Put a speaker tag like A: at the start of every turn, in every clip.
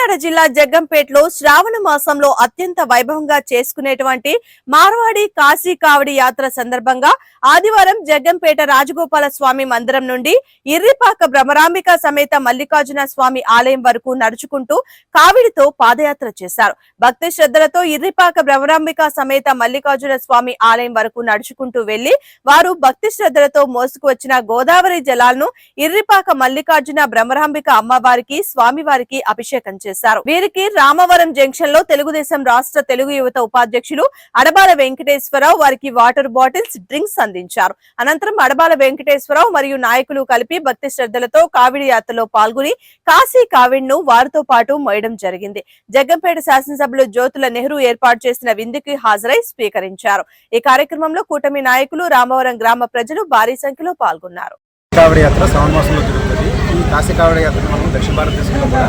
A: కాకినాడ జిల్లా జగ్గంపేటలో శ్రావణ మాసంలో అత్యంత వైభవంగా చేసుకునేటువంటి మార్వాడి కాశీ కావడి యాత్ర సందర్భంగా ఆదివారం జగ్గంపేట రాజగోపాల స్వామి మందిరం నుండి ఇర్రిపాక భ్రమరాంబిక సమేత మల్లికార్జున స్వామి ఆలయం వరకు నడుచుకుంటూ కావిడితో పాదయాత్ర చేశారు. భక్తి శ్రద్ధలతో ఇర్రిపాక భ్రమరాంబిక సమేత మల్లికార్జున స్వామి ఆలయం వరకు నడుచుకుంటూ వెళ్ళి వారు భక్తి శ్రద్ధలతో మోసుకు వచ్చిన గోదావరి జలాలను ఇర్రిపాక మల్లికార్జున భ్రమరాంబిక అమ్మవారికి స్వామివారికి అభిషేకం చేశారు. వీరికి రామవరం జంక్షన్లో తెలుగుదేశం రాష్ట్ర తెలుగు యువత ఉపాధ్యక్షులు అడబాల వెంకటేశ్వరరావు వారికి వాటర్ బాటిల్స్ డ్రింక్స్ అందించారు. అనంతరం అడబాల వెంకటేశ్వరరావు మరియు నాయకులు కలిపి భక్తి శ్రద్ధలతో కావిడి యాత్రలో పాల్గొని కాశీ కావిడ్ను వారితో పాటు మోయడం జరిగింది. జగ్గంపేట శాసనసభలో జ్యోతుల నెహ్రూ ఏర్పాటు చేసిన విందుకి హాజరై స్వీకరించారు. ఈ కార్యక్రమంలో కూటమి నాయకులు రామవరం గ్రామ ప్రజలు భారీ సంఖ్యలో పాల్గొన్నారు.
B: కావడి యాత్ర శ్రావణ మాసంలో జరుగుతుంది. ఈ కాశీ కావడి యాత్ర మనం దక్షిణ భారతదేశంలో కూడా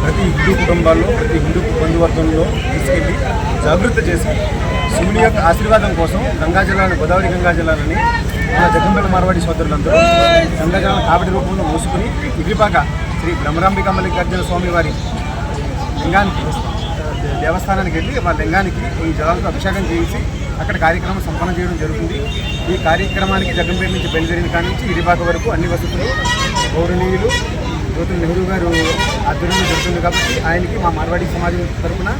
B: ప్రతి హిందూ కుటుంబాల్లో ప్రతి హిందూ బంధువర్గంలో తీసుకెళ్ళి జాగృత చేసి శివుని యొక్క ఆశీర్వాదం కోసం గంగా జలాన్ని గోదావరి గంగా జలాలని మన జగంపేట మార్వాడి సోదరులందరూ గంగా జలాన్ని రూపంలో మోసుకుని ఇగ్రిపాక శ్రీ బ్రహ్మరాంబిక మల్లికార్జున స్వామి వారి లింగానికి దేవస్థానానికి వెళ్ళి వాళ్ళ లింగానికి ఈ జలాలతో అభిషేకం చేయించి అక్కడ కార్యక్రమం సంపన్నం చేయడం జరుగుతుంది. ఈ కార్యక్రమానికి జగంపేట నుంచి బయలుదేరిన కాడి నుంచి ఇరిపాక వరకు అన్ని వసతులు గౌరవనీయులు గౌతమ్ నెహ్రూ గారు ఆధ్వర్యంలో జరుగుతుంది కాబట్టి ఆయనకి మా మార్వాడి సమాజం తరఫున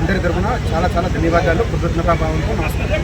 B: అందరి తరఫున చాలా చాలా ధన్యవాదాలు. కృతజ్ఞతాభావంతో నమస్కారం.